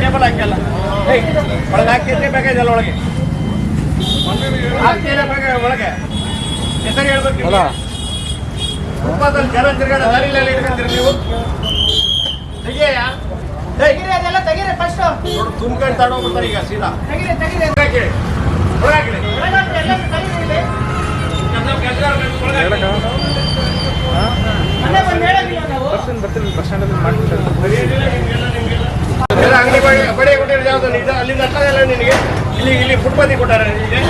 Table ಹಾಕಿಲ್ಲ ಒಳಗೆ ಹಾಕಿದ್ರೆ ಬೇಕಾಗಿಲ್ಲ ಒಳಗೆ ಒಳಗೆ ಹೆಸರು ಹೇಳ್ಬೇಕು ಜನ ತಿರ್ಗಾಡ ದಾರಿಲೆಲ್ಲ ಇಟ್ಕೊಂತೀರಿ ನೀವು ಏಯ್ ತೆಗೀರಿ ಅದೆಲ್ಲ ತೆಗೀರಿ ಫಸ್ಟ್ ತುಂಬ್ಕೊಂಡು ಈಗ ಸೀದಾ ತೆಗಿರಿ ತೆಗಿರಿ ಒಳಗೆ ಒಳಗೆ ಒಳಗಾಕ್ರಿ, ಎಲ್ಲರೂ ತೆಗೀರಿ. ಬರ್ತೀನಿ ಬರ್ತೀನಿ ಬಸ್ ಸ್ಟ್ಯಾಂಡಲ್ಲಿ ಮಾಡ್ತೀನಿ ಅಂಗಡಿ ಬಡಿ ಬಡಿ ಕೊಟ್ಟಿರೋದು ಯಾವುದು ನಿಜ ಅಲ್ಲಿಂದ ಹತ್ತದಲ್ಲ ನಿನಗೆ ಇಲ್ಲಿ ಇಲ್ಲಿ ಫುಟ್ಪಾತಿ ಕೊಟ್ಟಾರೆ ನಿನಗೆ?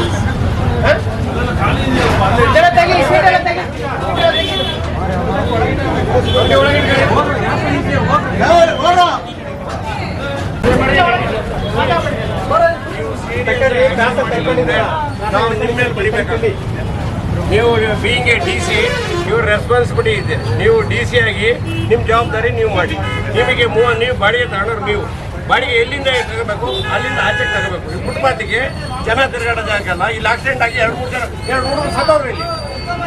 ನಾವು ನಿಮ್ಮ ಮೇಲೆ. ನೀವು ಬೀಂಗ್ ಎ ಡಿ ಸಿ ಇವ್ರ ರೆಸ್ಪಾನ್ಸಿಬಿಲಿಟಿ ಇದೆ ನೀವು ಡಿ ಸಿ ಆಗಿ ನಿಮ್ಮ ಜವಾಬ್ದಾರಿ ನೀವು ಮಾಡಿ. ನಿಮಗೆ ಮೂವ ನೀವು ಬಾಡಿಗೆ ತಗೊಂಡ್ರು ನೀವು. ಬಾಡಿಗೆ ಎಲ್ಲಿಂದ ತಗೋಬೇಕು? ಅಲ್ಲಿಂದ ಆಚೆ ತಗೋಬೇಕು. ಈ ಫುಟ್ಪಾತಿಗೆ ಜನ ಅಲ್ಲ. ಇಲ್ಲಿ ಆಕ್ಸಿಡೆಂಟ್ ಆಗಿ ಎರಡು, ಮೂರು ಜನ, ಎರಡು ಹುಡುಗರು ಸತ್ತವ್ರು ಇಲ್ಲಿ.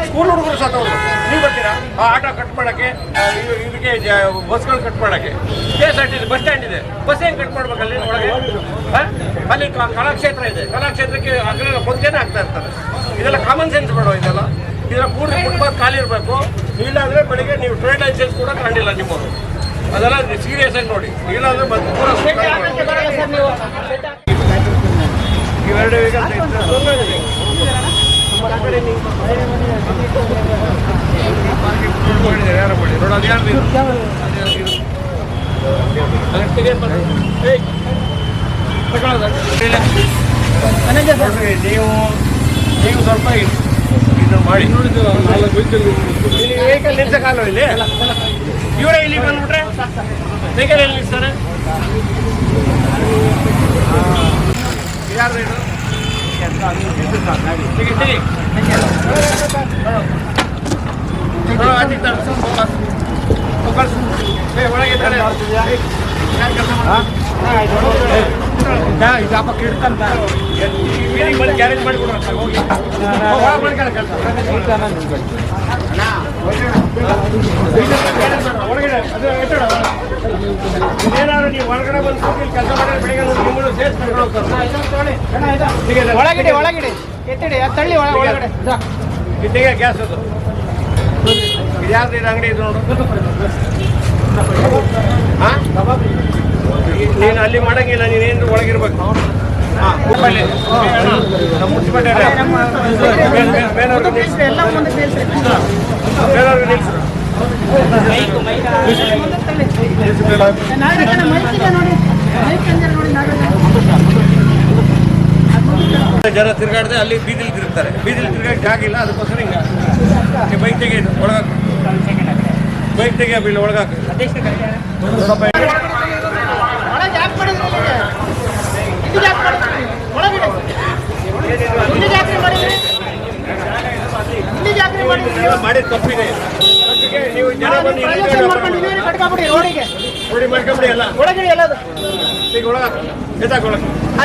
ಸ್ಕೂಲ್ ಹುಡುಗರು ಸತ್ತವ್ರು. ನೀವು ಬರ್ತೀರಾ? ಆ ಆಟೋ ಕಟ್ ಮಾಡೋಕ್ಕೆ ಇದಕ್ಕೆ ಬಸ್ಗಳು ಕಟ್ ಮಾಡೋಕ್ಕೆ K S R T bus stand ಇದೆ. ಬಸ್ ಹೆಂಗೆ ಕಟ್ ಮಾಡ್ಬೇಕು ಅಲ್ಲಿ ಒಳಗೆ? ಅಲ್ಲಿ ಕಲಾಕ್ಷೇತ್ರ ಇದೆ. ಕಲಾಕ್ಷೇತ್ರಕ್ಕೆ ಅಗ್ರ ಫಂಕ್ಷನ್ ಆಗ್ತಾ ಇರ್ತಾರೆ ಇದೆಲ್ಲ ಕಾಮನ್ ಸೆನ್ಸ್ ಬೇಡ ಇದೆಲ್ಲ? ಇದರ ಪೂರ್ತಿ ಫುಟ್ಪಾತ್ ಖಾಲಿ ಇರಬೇಕು. ಇಲ್ಲಾಂದ್ರೆ ಬೆಳಿಗ್ಗೆ ನೀವು ಟ್ರೇಡ್ ಲೈಸೆನ್ಸ್ ಕೂಡ ಕಾಣಿಲ್ಲ ನಿಮ್ಮವರು. ಅದೆಲ್ಲ ಸೀರಿಯಸ್ ಆಗಿ ನೋಡಿ. ಇಲ್ಲಾಂದ್ರೆ ಬಂದು ಪೂರ ಇವೆರಡು ಯಾರು ಮಾಡಿ ರೋಡ್ ಅದು ನೀವು ನೀವು ಸ್ವಲ್ಪ ಇ- ಇದು ಮಾಡಿ. ವೆಹಿಕಲ್ ನಿಲ್ಸಕ್ಕಾಗಲ್ಲ ಇಲ್ಲಿ. ಇವರೇ ಇಲ್ಲಿ ಬಂದ್ಬಿಟ್ರೆ ವೆಹಿಕಲ್ ಎಲ್ಲಿ ನಿಲ್ಸ್ತಾರೆ ಯಾರು ಇದು ಒಳಗೆ ಒಳಗಡೆ. ಒಳಗಿಡಿ ಎತ್ತಿಡಿ ಅದು ತಳ್ಳಿ ಒಳ- ಒಳಗಡೆ ಇದ್ದೀಗ ಗ್ಯಾಸ್ ಅದು ಇದು ಯಾವ್ದು ಇದು ಅಂಗಡಿ ಇದು ನೋಡು ಹಾ? ನೀನು ಅಲ್ಲಿ ಮಾಡಂಗಿಲ್ಲ ನೀನೇನು ಒಳಗಿರ್ಬೇಕು? ಹಾಂ ಜನ ತಿರ್ಗಾಡ್ದೆ, ಅಲ್ಲಿ ಬೀದಿಲಿ ತಿರುಗ್ತಾರೆ. ಬೀದಿಲಿ ತಿರ್ಗಾಕ್ ಆಗಿಲ್ಲ, ಅದಕ್ಕೋಸ್ಕರ ಹಿಂಗೆ. ಬೈಕ್ ತೆಗೆಯೋದು, ಒಳಗಾಕ. ಬೈಕ್ ತೆಗಿಯ ಬೀಳ್ ಒಳಗಾಕ. ಮಾಡಿದ ತಪ್ಪಿದೆ ನೀವು ಜನ ಬಂದು ರೋಡಿಗೆ ಮಾಡ್ಕೊಂಬಿಡಿ ಎಲ್ಲ ಈಗ ಆ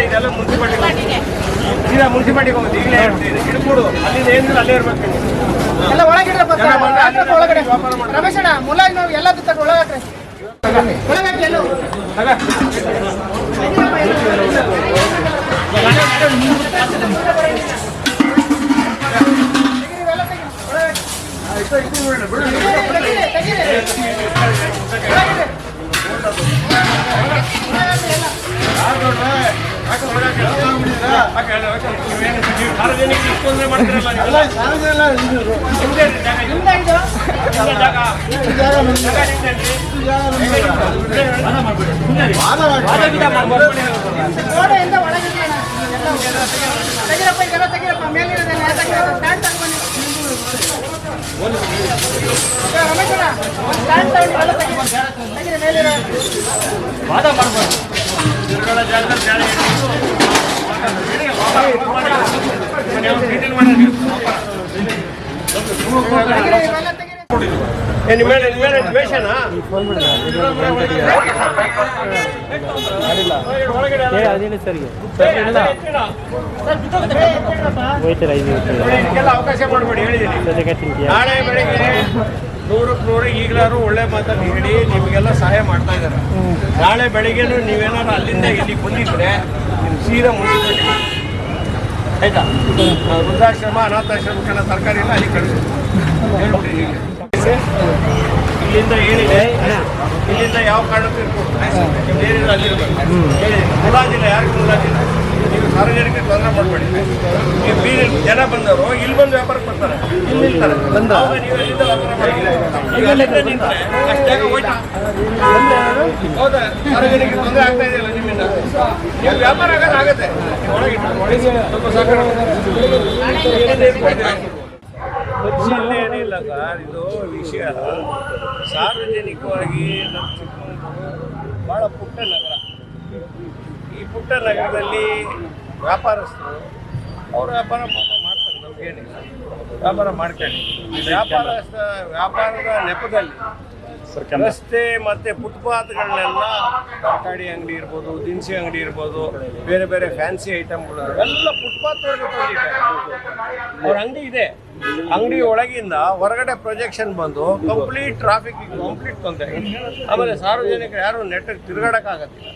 ಇದೆಲ್ಲ ಮುನ್ಸಿಪಾಲ್ಟಿ ಸೀದಾ ಮುನ್ಸಿಪಾಲ್ಟಿಗೆ ಹೋಗುತ್ತೆ ಈಗಲೇ ಹಿಡ್ಕೊಡು ಅಲ್ಲಿಂದ ಏನಿಲ್ಲ ಅಲ್ಲೇ ಇರ್ಬೇಕು ಎಲ್ಲ ಒಳಗಿಡ್ರಪ್ಪ ಒಳಗಡೆ. ರಮೇಶ್ ಅಣ್ಣ ಮುಲಾಜ್ ನಾವು ಎಲ್ಲ ತಗ ಒಳಗಾಕ್ರಿ. ಒಳಗಾಕಿ ಎಲ್ಲೂ. ಸಾರ್ವಜನಿಕ ಇಷ್ಟೊಂದ್ರೆ ಮಾಡ್ತಿರಲ್ಲ ನೀವು. ನಿಮ್ದೇ ಜಾಗ ಇದು. ನಿಮ್ದೇ ಇದು ನಿಮ್ದೇ ಜಾಗ. ಜಾಗ ನಿಮ್ದೇನ್ರಿ? ಗೋಡೆಯಿಂದ ಒಳಗಿದೆ ಅಣ್ಣ. ಎಲ್ಲ ತೆಗಿರಪ್ಪ ಇದೆಲ್ಲ ತೆಗಿರಪ್ಪ ಮೇಲಿರೋದೆಲ್ಲ ತೆಗಿರಪ್ಪ ಸ್ಟ್ಯಾಂಡ್ ತಗೊಂಡು ರಮೇಶ್ ಅಣ್ಣ ಒಂದು ಸ್ಟ್ಯಾಂಡ್ ತಗೊಂಡು ಎಲ್ಲ ತೆಗಿ ತೆಗಿರಿ ಮೇಲಿರೋ ತಿರ್ಗಾಡೋ ಜಾಗದಲ್ಲಿ ಏ, ನಿಮ್ಮ ಮೇಲೆ ನಿಮ್ಮ ಮೇಲೆ ದ್ವೇಷನಾ? ಏ ಅದೇನು ಸರ್ಗೆ ಹೋಯ್ತಾರೆ ಐದು ಅವಕಾಶ ಮಾಡ್ಬೇಡಿ ಹೇಳಿದ್ದೀನಿ. ನಾಳೆ ಬೆಳಿಗ್ಗೆ ನೂರಕ್ಕೆ ನೋಡಿ ಈಗಲಾರು ಒಳ್ಳೆ ಮಾತನ್ನು ಹೇಳಿ ನಿಮಗೆಲ್ಲ ಸಹಾಯ ಮಾಡ್ತಾ ಇದ್ದಾರೆ. ನಾಳೆ ಬೆಳಿಗ್ಗೆನೂ ನೀವೇನಾದ್ರು ಅಲ್ಲಿಂದ ಇಲ್ಲಿಗೆ ಬಂದಿದ್ರೆ ನೀವು ಸೀದಾ ಮುಂದೆ ಆಯ್ತಾ? ವೃದ್ಧಾಶ್ರಮ ಅನಾಥಾಶ್ರಮಕ್ಕೆಲ್ಲ ತರಕಾರಿ ಇಲ್ಲ ಅಲ್ಲಿ ಕಳಿಸ್ತೀವಿ ಇಲ್ಲಿಂದ ಏನಿದೆ? ಇಲ್ಲಿಂದ ಯಾವ ಕಾರಣಕ್ಕೂ ಇರ್ಬೋದು. ಏನಿಲ್ಲ ಅಲ್ಲಿರ್ಬೇಕು. ಮುಲಾಜಿಲ್ಲ ಯಾರಿಗೂ ಮುಲಾಜಿಲ್ಲ. ನೀವು ಸಾರ್ವಜನಿಕರಿಗೆ ತೊಂದರೆ ಮಾಡಬೇಡಿ. ನೀವು ಬೀದಿ ಜನ ಬಂದವರು ಇಲ್ಲಿ ಬಂದು ವ್ಯಾಪಾರಕ್ಕೆ ಬರ್ತಾರೆ. ಇಲ್ಲಿ ನಿಲ್ತಾರೆ. ನೀವು ಎಲ್ಲಿಂದ ವ್ಯಾಪಾರ ಮಾಡಿ ಹೌದಾ? ತೊಂದರೆ ಆಗ್ತಾ ಇದೆಯಲ್ಲ ನಿಮ್ಮಿಂದ? ನೀವು ವ್ಯಾಪಾರ ಆಗೋದು ಆಗತ್ತೆ. ಒಳಗೆ ಸ್ವಲ್ಪ ಸಹಕಾರ ಏನಿಲ್ಲ ಸರ್ ಇದು ವಿಷಯ ಸಾರ್ವಜನಿಕವಾಗಿ ನಮ್ಮ ಚಿಕ್ಕಮಗಳೂರು ಭಾಳ ಪುಟ್ಟ ನಗರ ಈ ಪುಟ್ಟ ನಗರದಲ್ಲಿ ವ್ಯಾಪಾರಸ್ಥರು ಅವ್ರ ವ್ಯಾಪಾರ ನಮಗೇನಿಲ್ಲ ವ್ಯಾಪಾರ ಮಾಡ್ಕೊಳ್ಳಿ ವ್ಯಾಪಾರಸ್ಥ ವ್ಯಾಪಾರದ ನೆಪದಲ್ಲಿ ರಸ್ತೆ ಮತ್ತೆ ಫುಟ್ಪಾತ್ಗಳನ್ನೆಲ್ಲ ತರಕಾರಿ ಅಂಗಡಿ ಇರ್ಬೋದು ದಿನಸಿ ಅಂಗಡಿ ಇರ್ಬೋದು ಬೇರೆ ಬೇರೆ ಫ್ಯಾನ್ಸಿ ಐಟಮ್ಗಳು ಎಲ್ಲ ಫುಟ್ಪಾತ್ ಅವ್ರ ಅಂಗಡಿ ಇದೆ. ಅಂಗಡಿ ಒಳಗಿಂದ ಹೊರಗಡೆ ಪ್ರೊಜೆಕ್ಷನ್ ಬಂದು ಕಂಪ್ಲೀಟ್ ಟ್ರಾಫಿಕ್ ಕಂಪ್ಲೀಟ್ ತೊಂದರೆ. ಆಮೇಲೆ ಸಾರ್ವಜನಿಕರು ಯಾರು ನೆಟ್ಟಗೆ ತಿರುಗಾಡಕ್ಕಾಗತ್ತಿಲ್ಲ.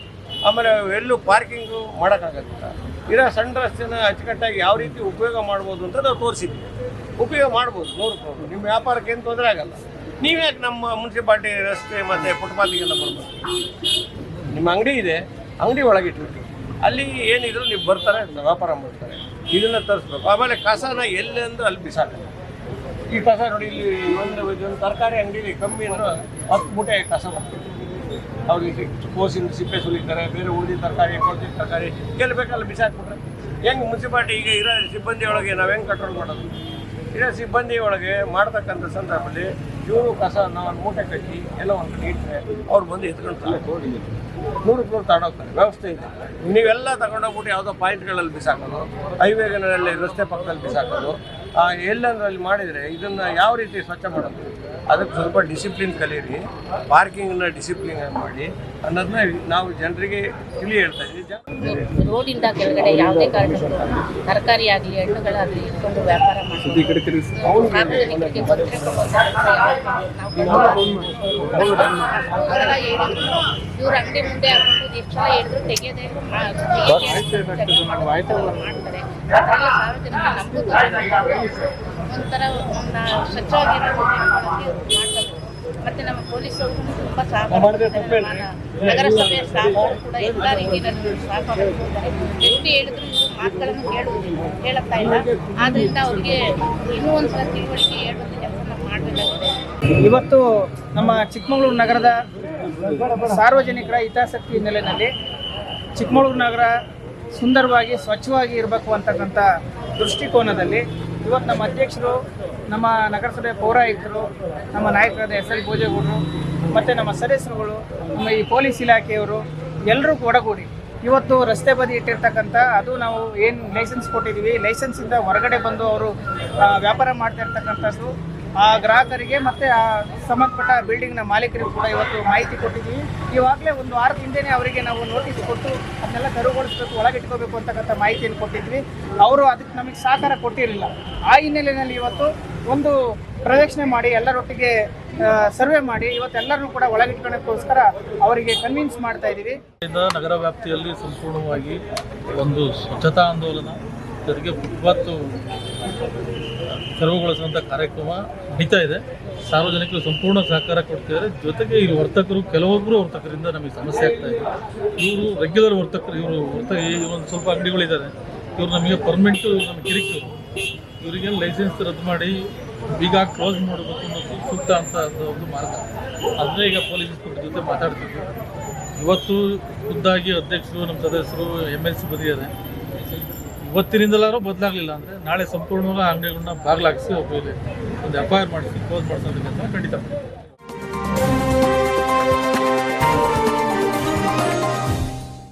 ಆಮೇಲೆ ಎಲ್ಲೂ ಪಾರ್ಕಿಂಗು ಮಾಡೋಕ್ಕಾಗತ್ತಿಲ್ಲ. ಇರೋ ಸಣ್ಣ ರಸ್ತೆನ ಅಚ್ಚುಕಟ್ಟಾಗಿ ಯಾವ ರೀತಿ ಉಪಯೋಗ ಮಾಡ್ಬೋದು ಅಂತ ನಾವು ತೋರಿಸಿದ್ವಿ. ಉಪಯೋಗ ಮಾಡ್ಬೋದು ನೋಡ್ಕೊಂಡು ನಿಮ್ಮ ವ್ಯಾಪಾರಕ್ಕೆ ಏನು ತೊಂದರೆ ಆಗಲ್ಲ. ನೀವ್ಯಾಕೆ ನಮ್ಮ ಮುನ್ಸಿಪಾಲ್ಟಿ ರಸ್ತೆ ಮತ್ತು ಫುಟ್ಪಾತಿಗೆಲ್ಲ ಬರ್ಬೋದು? ನಿಮ್ಮ ಅಂಗಡಿ ಇದೆ, ಅಂಗಡಿ ಒಳಗಿಟ್ಬಿಟ್ಟು ಅಲ್ಲಿ ಏನಿದ್ರು ನೀವು ಬರ್ತಾರೆ, ವ್ಯಾಪಾರ ಮಾಡ್ತಾರೆ. ಇದನ್ನು ತರಿಸ್ಬೇಕು. ಆಮೇಲೆ ಕಸನ ಎಲ್ಲೆಂದು ಅಲ್ಲಿ ಬಿಸಾಕಲ್ಲ. ಈ ಕಸ ನೋಡಿ, ಇಲ್ಲಿ ಒಂದು ತರಕಾರಿ ಅಂಗಡಿಲಿ ಕಮ್ಮಿ ಅಂದ್ರೆ ಹತ್ತು ಮೂಟೆ ಕಸ ಬರ್ತದೆ. ಅವ್ರಿಗೆ ಕೋಸಿನ ಸಿಪ್ಪೆ ಸುಲಿತಾರೆ ಬೇರೆ ಉಳಿದ ತರಕಾರಿ ಕೊಡ್ತಿದ್ದ ತರಕಾರಿ ಎಲ್ಲಿ ಬೇಕಲ್ಲಿ ಬಿಸಾಕ್ಬಿಟ್ರೆ ಹೆಂಗೆ ಮುನ್ಸಿಪಾಲ್ಟಿ ಈಗ ಇರೋ ಸಿಬ್ಬಂದಿ ಒಳಗೆ ನಾವು ಹೆಂಗೆ ಕಂಟ್ರೋಲ್ ಮಾಡೋದು? ಇರೋ ಸಿಬ್ಬಂದಿ ಒಳಗೆ ಮಾಡ್ತಕ್ಕಂಥ ಸಂದರ್ಭದಲ್ಲಿ ಇವರು ಕಸ ನಾನು ಮೂಟೆ ಕಟ್ಟಿ ಎಲ್ಲ ಒಂದು ಕಡೆ ಇಟ್ಟರೆ ಅವ್ರು ಬಂದು ಎತ್ಕೊಂಡು ನೂರಕ್ಕೆ ನೂರು ತಗೊಂಡೋಗ್ತಾರೆ ವ್ಯವಸ್ಥೆ ಇದೆ. ನೀವೆಲ್ಲ ತಗೊಂಡೋಗ್ಬಿಟ್ಟು ಯಾವುದೋ ಪಾಯಿಂಟ್ಗಳಲ್ಲಿ ಬಿಸಾಕೋದು ಹೈವೇಗಳಲ್ಲಿ ರಸ್ತೆ ಪಕ್ಕದಲ್ಲಿ ಬಿಸಾಕೋದು ಆ, ಎಲ್ಲಂದ್ರೆ ಅಲ್ಲಿ ಮಾಡಿದರೆ ಇದನ್ನು ಯಾವ ರೀತಿ ಸ್ವಚ್ಛ ಮಾಡೋದು? ಅದಕ್ಕೆ ಸ್ವಲ್ಪ ಡಿಸಿಪ್ಲಿನ್ ಕಲೀರಿ. ಪಾರ್ಕಿಂಗ್ನ ಡಿಸಿಪ್ಲಿನ್ ಮಾಡಿ. ಅನ್ನೋದನ್ನ ನಾವು ಜನರಿಗೆ ತಿಳಿ ಹೇಳ್ತಾ ಇದ್ದೀವಿ. ರೋಡಿಂದ ಕೆಳಗಡೆ ಯಾವುದೇ ಕಾರಣಕ್ಕೂ ತರಕಾರಿ ಆಗಲಿ ಹಣ್ಣುಗಳಾಗಲಿ ಇಟ್ಕೊಂಡು ವ್ಯಾಪಾರ ಮಾಡಿ. ಸಾರ್ವಜನಿಕರಿಗೆ ಇವ್ರ ಅಂಗಡಿ ಮುಂದೆ ಹಾಕೊಂಡು ಎಷ್ಟು ಸಲ ಹೇಳಿದ್ರು ತೆಗೆಯದೆ ಮಾಡ್ತಾರೆ. ಅದರೆಲ್ಲ ಸಾರ್ವಜನಿಕ ನಮಗೂ. ಒಂಥರ ಒಂದು ಸ್ವಚ್ಛವಾಗಿರೋ ಮಾಡ್ತಾರೆ. ಮತ್ತೆ ನಮ್ಮ ಪೊಲೀಸರು ತುಂಬ ಸಹಕಾರ ನಗರಸಭೆ ಸ್ಟಾಫ್ ಕೂಡ ಎಲ್ಲ ರೀತಿಯಲ್ಲಿ ಸಹಕಾರ ಎಷ್ಟು ಹೇಳಿದ್ರು ಇವರು ಮಾತುಗಳನ್ನು ಕೇಳುವುದಿಲ್ಲ ಹೇಳುತ್ತಾ ಇಲ್ಲ. ಆದ್ರಿಂದ ಅವ್ರಿಗೆ ಇನ್ನೂ ಒಂದ್ಸಲ ತಿಳುವಳಿಕೆ ಹೇಳುವಂಥ ಕೆಲಸ ನಾವು ಮಾಡಬೇಕಾಗಿದೆ. ಇವತ್ತು ನಮ್ಮ ಚಿಕ್ಕಮಗಳೂರು ನಗರದ ಸಾರ್ವಜನಿಕರ ಹಿತಾಸಕ್ತಿ ಹಿನ್ನೆಲೆಯಲ್ಲಿ ಚಿಕ್ಕಮಗಳೂರು ನಗರ ಸುಂದರವಾಗಿ, ಸ್ವಚ್ಛವಾಗಿ ಇರಬೇಕು ಅಂತಕ್ಕಂಥ ದೃಷ್ಟಿಕೋನದಲ್ಲಿ ಇವತ್ತು ನಮ್ಮ ಅಧ್ಯಕ್ಷರು, ನಮ್ಮ ನಗರಸಭೆ ಪೌರಾಯುಕ್ತರು, ನಮ್ಮ ನಾಯಕರಾದ ಎಸ್ ಎಲ್ ಭೋಜೇಗೌಡರು, ಮತ್ತು ನಮ್ಮ ಸದಸ್ಯರುಗಳು, ನಮ್ಮ ಈ ಪೊಲೀಸ್ ಇಲಾಖೆಯವರು ಎಲ್ಲರೂ ಒಡಗೂಡಿ ಇವತ್ತು ರಸ್ತೆ ಬದಿ ಇಟ್ಟಿರ್ತಕ್ಕಂಥ, ಅದು ನಾವು ಏನು ಲೈಸೆನ್ಸ್ ಕೊಟ್ಟಿದ್ದೀವಿ, ಲೈಸೆನ್ಸಿಂದ ಹೊರಗಡೆ ಬಂದು ಅವರು ವ್ಯಾಪಾರ ಮಾಡ್ತಾ ಇರ್ತಕ್ಕಂಥದ್ದು ಆ ಗ್ರಾಹಕರಿಗೆ ಮತ್ತೆ ಆ ಸಂಬಂಧಪಟ್ಟ ಬಿಲ್ಡಿಂಗ್ನ ಮಾಲೀಕರಿಗೂ ಕೂಡ ಇವತ್ತು ಮಾಹಿತಿ ಕೊಟ್ಟಿದ್ದೀವಿ. ಇವಾಗಲೇ ಒಂದು ವಾರದ ಹಿಂದೆನೇ ಅವರಿಗೆ ನಾವು ನೋಟಿಸ್ ಕೊಟ್ಟು ಅದನ್ನೆಲ್ಲ ತೆರವುಗೊಳಿಸಬೇಕು ಒಳಗೆ ಇಟ್ಕೋಬೇಕು ಅಂತಕ್ಕಂಥ ಮಾಹಿತಿಯನ್ನು ಕೊಟ್ಟಿದ್ವಿ ಅವರು ಅದಕ್ಕೆ ನಮಗೆ ಸಹಕಾರ ಕೊಟ್ಟಿರಲಿಲ್ಲ. ಆ ಹಿನ್ನೆಲೆಯಲ್ಲಿ ಇವತ್ತು ಒಂದು ಪ್ರದಕ್ಷಿಣೆ ಮಾಡಿ, ಎಲ್ಲರೊಟ್ಟಿಗೆ ಸರ್ವೆ ಮಾಡಿ ಇವತ್ತೆಲ್ಲರನ್ನೂ ಕೂಡ ಒಳಗಿಟ್ಕೊಳ್ಳೋಕ್ಕೋಸ್ಕರ ಅವರಿಗೆ ಕನ್ವಿನ್ಸ್ ಮಾಡ್ತಾ ಇದ್ದೀವಿ. ಇಂದ ನಗರ ವ್ಯಾಪ್ತಿಯಲ್ಲಿ ಸಂಪೂರ್ಣವಾಗಿ ಒಂದು ಸ್ವಚ್ಛತಾ ಆಂದೋಲನ, ಜೊತೆಗೆ ಫುಟ್ಪಾತ್ ತೆರವುಗೊಳಿಸುವಂಥ ಕಾರ್ಯಕ್ರಮ ನಡೀತಾ ಇದೆ. ಸಾರ್ವಜನಿಕರು ಸಂಪೂರ್ಣ ಸಹಕಾರ ಕೊಡ್ತಿದ್ದಾರೆ. ಜೊತೆಗೆ ಇಲ್ಲಿ ವರ್ತಕರು ಕೆಲವೊಬ್ಬರು ವರ್ತಕರಿಂದ ನಮಗೆ ಸಮಸ್ಯೆ ಆಗ್ತಾ ಇದೆ. ಇವರು ರೆಗ್ಯುಲರ್ ವರ್ತಕರು, ಇವರು ವರ್ತಕ, ಈ ಒಂದು ಸ್ವಲ್ಪ ಅಂಗಡಿಗಳಿದ್ದಾರೆ. ಇವರು ನಮಗೆ ಪರ್ಮನೆಂಟು ನಮ್ಮ ಕಿರಿಕಿರು. ಇವರಿಗೆ ಲೈಸೆನ್ಸ್ ರದ್ದು ಮಾಡಿ ಬೀಗ ಕ್ಲೋಸ್ ಮಾಡಬೇಕು ಅನ್ನೋದು ಸೂಕ್ತ ಅಂತ ಒಂದು ಮಾರ್ಗ. ಅದನ್ನೇ ಈಗ ಪೊಲೀಸ್ ಇನ್ಸ್ಪೆಕ್ಟರ್ ಜೊತೆ ಮಾತಾಡ್ತಿದ್ವಿ. ಇವತ್ತು ಖುದ್ದಾಗಿ ಅಧ್ಯಕ್ಷರು, ನಮ್ಮ ಸದಸ್ಯರು ಎಂ ಎಲ್ ಸಿ ಇವತ್ತಿನಿಂದಲಾದ್ರೂ ಬದಲಾಗಲಿಲ್ಲ ಅಂದರೆ ನಾಳೆ ಸಂಪೂರ್ಣವಾಗಿ ಅಂಗಡಿಗಳನ್ನ ಬಾಗ್ಲಾಗಿಸಿ ಒಂದು ಎಫ್ ಐ ಆರ್ ಮಾಡಿಸಿ ಕ್ಲೋಸ್ ಮಾಡಿಸೋದಕ್ಕೆ ಖಂಡಿತ.